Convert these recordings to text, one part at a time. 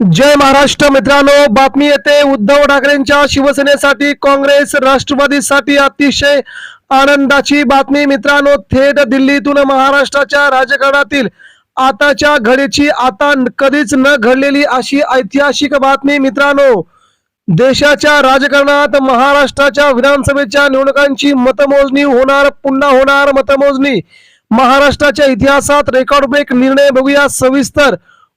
जय महाराष्ट्र मित्रांनो बातमी येते उद्धव ठाकरेंच्या शिवसेनेसाठी काँग्रेस राष्ट्रवादीसाठी अतिशय आनंदाची बातमी. मित्रांनो थेट दिल्लीतून महाराष्ट्राच्या राजकारणातील आताच्या घडीची आता कधीच न घडलेली अशी ऐतिहासिक बातमी. मित्रांनो देशाच्या राजकारणात महाराष्ट्राच्या विधानसभेच्या निवडणुकांची मतमोजणी होणार पुन्हा होणार मतमोजणी. महाराष्ट्राच्या इतिहासात रेकॉर्ड ब्रेक निर्णय बघूया. सविस्तर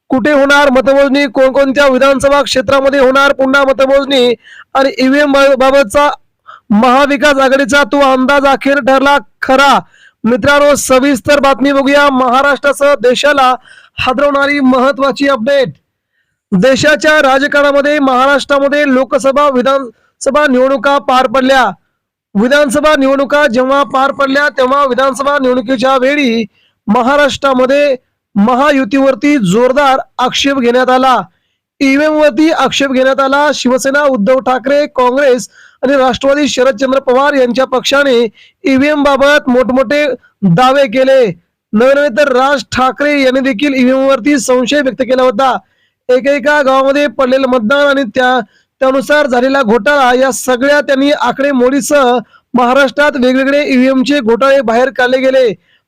कुठे होणार मतमोजणी? कोणकोणत्या विधानसभा क्षेत्रामध्ये होणार? पुन्हा मतमोजणी. आणि ईव्हीएम बाबतचा महाविकास आघाडीचा तो अंदाज अखेर ठरला खरा. मित्रांनो सविस्तर बातमी बघूया. महाराष्ट्रासह देशाला हादरवणारी महत्वाची अपडेट. देशाच्या राजकारणामध्ये महाराष्ट्रामध्ये लोकसभा विधानसभा निवडणुका पार पडल्या. विधानसभा निवडणुका जेव्हा पार पडल्या तेव्हा विधानसभा निवडणुकीच्या वेळी महाराष्ट्रामध्ये महायुतीवरती जोरदार आक्षेप घेण्यात आला. ईव्हीएम वरती आक्षेप घेण्यात आला. शिवसेना उद्धव ठाकरे काँग्रेस आणि राष्ट्रवादी शरदचंद्र पवार यांच्या पक्षाने ईव्हीएम बाबत मोठमोठे दावे केले. नवे नवे तर राज ठाकरे यांनी देखील ईव्हीएम वरती संशय व्यक्त केला होता. एकेका गावामध्ये पडलेलं मतदान आणि त्या त्यानुसार झालेला घोटाळा या सगळ्या त्यांनी आकडेमोडीसह महाराष्ट्रात वेगवेगळे ईव्हीएम चे घोटाळे बाहेर काढले गेले.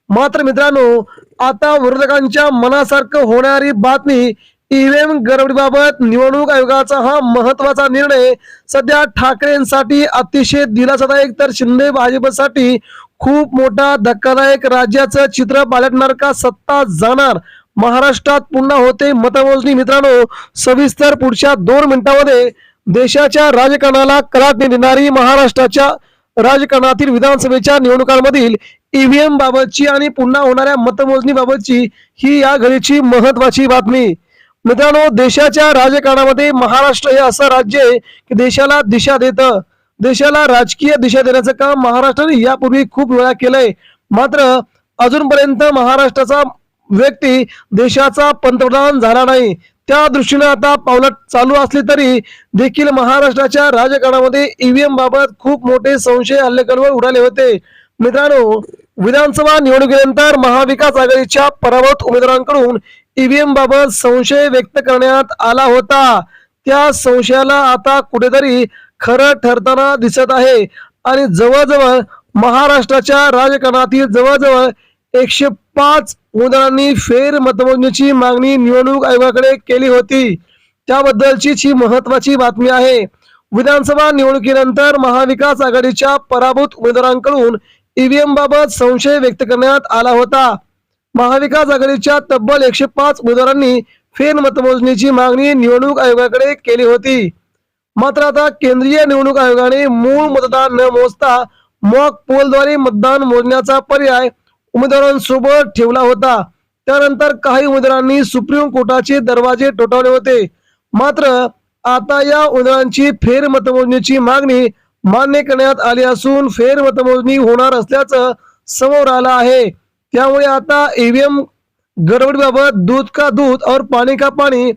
मात्र मित्रांनो आता विरोधकांच्या मनासारखं होणारी बातमी ईव्हीएम गडबडीबाबत निवडणूक आयोगाचा हा महत्त्वाचा निर्णय सध्या ठाकरेंसाठी अतिशय दिलासादायक. तर शिंदे भाजपसाठी खूप मोठा धक्कादायक राज्याचं चित्र पालटणार का? सत्ता जाणार. महाराष्ट्रात पुन्हा होते मतमोजणी. मित्रांनो सविस्तर पुढच्या दोन मिनिटांमध्ये देशाच्या राजकारणाला कलाटणी देणारी महाराष्ट्राच्या राजकारणातील विधानसभेच्या निवडणुकांमधील ईव्हीएम बाबतची आणि पुन्हा होणाऱ्या मतमोजणी बाबतची ही या घडीची महत्वाची बातमी. मित्रांनो देशाच्या राजकारणामध्ये महाराष्ट्र हे असं राज्य आहे की देशाला दिशा देतं. देशाला राजकीय दिशा देण्याचं काम महाराष्ट्राने यापूर्वी खूप वेळा केलंय. मात्र अजूनपर्यंत महाराष्ट्राचा व्यक्ती देशाचा पंतप्रधान झाला नाही. त्या दृष्टीने आता पावलं चालू असली तरी देखील महाराष्ट्राच्या राजकारणामध्ये ईव्हीएम बाबत खूप मोठे संशय हल्लेखोर उडाले होते. मित्रांनो विधानसभा निवडणुकीनंतर महाविकास आघाडीच्या पराभूत उमेदवारांकडून ईव्हीएम बाबत संशय व्यक्त करण्यात आला होता. त्या संशयाला आता कुठेतरी खरं ठरताना दिसत आहे. आणि जवळजवळ महाराष्ट्राच्या राजकारणातील जवळजवळ एकशे पाच उमेदवारांनी फेर मतमोजणीची मागणी निवडणूक आयोगाकडे केली होती. त्याबद्दलची ही महत्वाची बातमी आहे. विधानसभा निवडणुकीनंतर महाविकास आघाडीच्या पराभूत उमेदवारांकडून ईव्हीएम बाबत संशय व्यक्त करण्यात आला होता. महाविकास आघाडीच्या तब्बल एकशे पाच उमेदवारांनी फेर मतमोजणीची मागणी निवडणूक आयोगाकडे केली होती. मात्र आता केंद्रीय निवडणूक आयोगाने मूळ मतदान न मोजता मॉक पोलद्वारे मतदान मोजण्याचा पर्याय उमेदवारांसोबत ठेवला होता. त्यानंतर काही उमेदवारांनी सुप्रीम कोर्टाचे दरवाजे टोटावले होते. मात्र आता या उमेदवारांची फेर मतमोजणीची मागणी मान्य करण्यात आले असून फेर मतमोजणी होणार असल्याचं समोर आलं आहे. त्यामुळे आता ईव्हीएम गडबडीबाबत दूध का दूध और पाणी का पाणी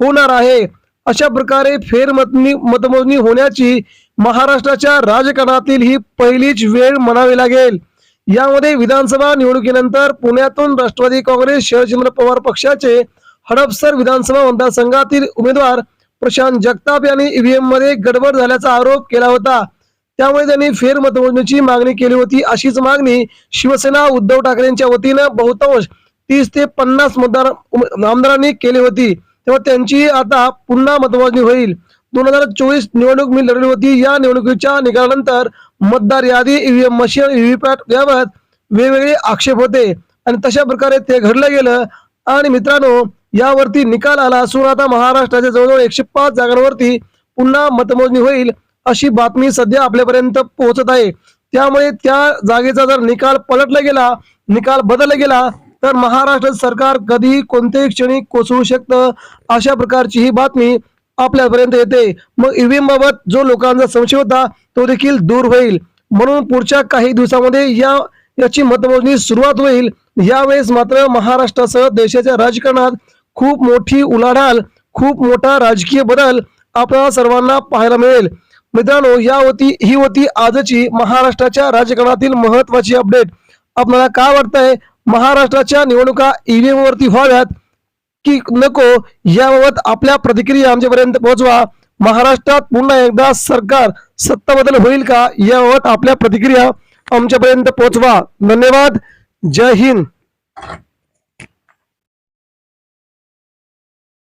होणार आहे. अशा प्रकारे फेरमतनी मतमोजणी होण्याची महाराष्ट्राच्या राजकारणातील ही पहिलीच वेळ म्हणावी लागेल. यामध्ये विधानसभा निवडणुकीनंतर पुण्यातून राष्ट्रवादी काँग्रेस शरदचंद्र पवार पक्षाचे हडपसर विधानसभा मतदारसंघातील उमेदवार प्रशांत जगताप यांनी ईव्हीएममध्ये गडबड झाल्याचा आरोप केला होता. त्यामुळे त्यांनी फेरमतमोजणीची मागणी केली होती. अशीच मागणी शिवसेना उद्धव ठाकरेंच्या वतीनं बहुतांश तीस ते पन्नास मतदार आमदारांनी केली होती. तेव्हा त्यांची आता पुन्हा मतमोजणी होईल. दोन हजार चोवीस निवडणूक मी लढली होती. या निवडणुकीच्या निकालानंतर मतदार यादी ईव्हीएम मशीन व्हीव्हीपॅट याबाबत वेगवेगळे आक्षेप होते. आणि तशा प्रकारे ते घडलं गेलं. आणि मित्रांनो यावरती निकाल आला असून आता महाराष्ट्राच्या जवळजवळ एकशे पाच जागांवरती पुन्हा मतमोजणी होईल अशी बातमी सध्या आपल्यापर्यंत पोहोचत आहे. त्यामुळे त्या जागेचा जर निकाल पलटला गेला निकाल बदलला गेला तर महाराष्ट्र सरकार कधी कोणत्याही क्षणी कोसळू शकतं अशा प्रकारची ही बातमी आपल्यापर्यंत येते. मग ईव्हीएम बाबत जो लोकांचा संशय होता तो देखील दूर होईल. म्हणून पुढच्या काही दिवसामध्ये या याची मतमोजणी सुरुवात होईल. यावेळेस मात्र महाराष्ट्रासह देशाच्या राजकारणात खूप मोठी उलाढाल खूप मोठा राजकीय बदल आपल्याला सर्वांना पाहायला मिळेल. मित्रांनो या होती ही होती आजची महाराष्ट्राच्या राजकारणातील महत्वाची अपडेट. आपल्याला काय वाटतंय? महाराष्ट्राच्या निवडणुका ईव्हीएम वरती व्हाव्यात की नको? याबाबत आपल्या प्रतिक्रिया आमच्यापर्यंत पोहोचवा. महाराष्ट्रात पुन्हा एकदा सरकार सत्ता बदल होईल का? याबाबत आपल्या प्रतिक्रिया आमच्यापर्यंत पोहोचवा. धन्यवाद. जय हिंद.